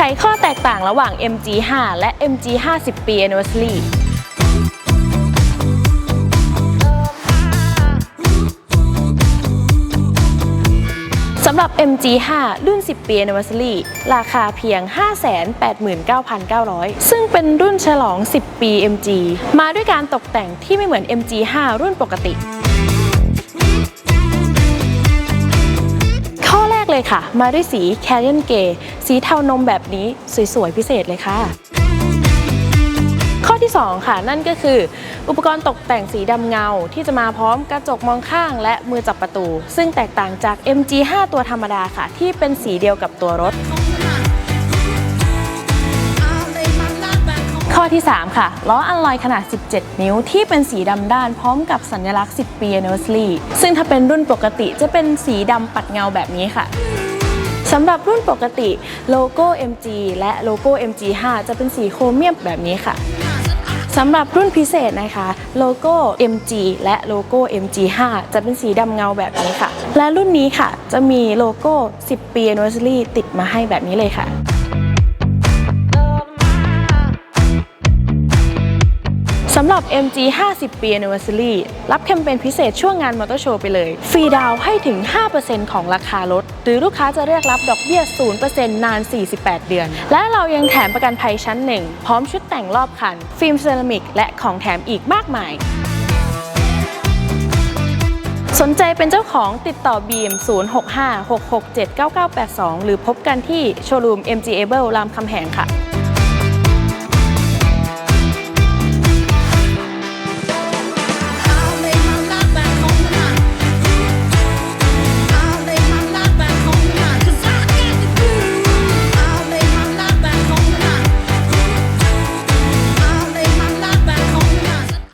ไขข้อแตกต่างระหว่าง MG5 และ MG 50 ปี Anniversary สำหรับ MG5 รุ่น 10 ปี Anniversary ราคาเพียง 589,900 ซึ่งเป็นรุ่นฉลอง 10 ปี MG มาด้วยการตกแต่งที่ไม่เหมือน MG5 รุ่นปกติ ค่ะ มาด้วยสี Canyon Grey สีเทานมแบบนี้สวยๆ พิเศษเลยค่ะ ข้อที่ 2 ค่ะ นั่นก็คือ อุปกรณ์ตกแต่งสีดำเงาที่จะมาพร้อมกระจกมองข้างและมือจับประตู ซึ่งแตกต่างจาก MG5 ตัวธรรมดาค่ะ ที่เป็นสีเดียวกับตัวรถ ที่ 3 ค่ะล้ออัลลอยขนาด 17 นิ้วที่เป็นสีดำด้านพร้อมกับสัญลักษณ์ 10 ปี Anniversary ซึ่งถ้าเป็นรุ่นปกติจะเป็นสีดำปัดเงาแบบนี้ค่ะสำหรับรุ่นปกติโลโก้ MG และโลโก้ MG5 จะเป็นสีโครเมียมแบบนี้ค่ะสำหรับรุ่นพิเศษนะคะ โลโก้ MG และโลโก้ MG5 จะเป็นสีดำเงาแบบนี้ค่ะ และรุ่นนี้ค่ะจะมีโลโก้ 10 ปี Anniversary ติดมาให้แบบนี้เลยค่ะ สำหรับ MG 50 ปี Anniversary รับแคมเปญพิเศษช่วงงานมอเตอร์โชว์ไปเลย ฟรีดาวให้ถึง 5%ของราคารถ หรือลูกค้าจะเรียกรับดอกเบี้ย 0%นาน 48 เดือน และเรายังแถมประกันภัยชั้นหนึ่งพร้อมชุดแต่งรอบคัน ฟิล์มเซรามิก และของแถมอีกมากมาย สนใจเป็นเจ้าของติดต่อบีม 065 667 9982 หรือพบกันที่โชว์รูม MG Able รามคำแหงค่ะ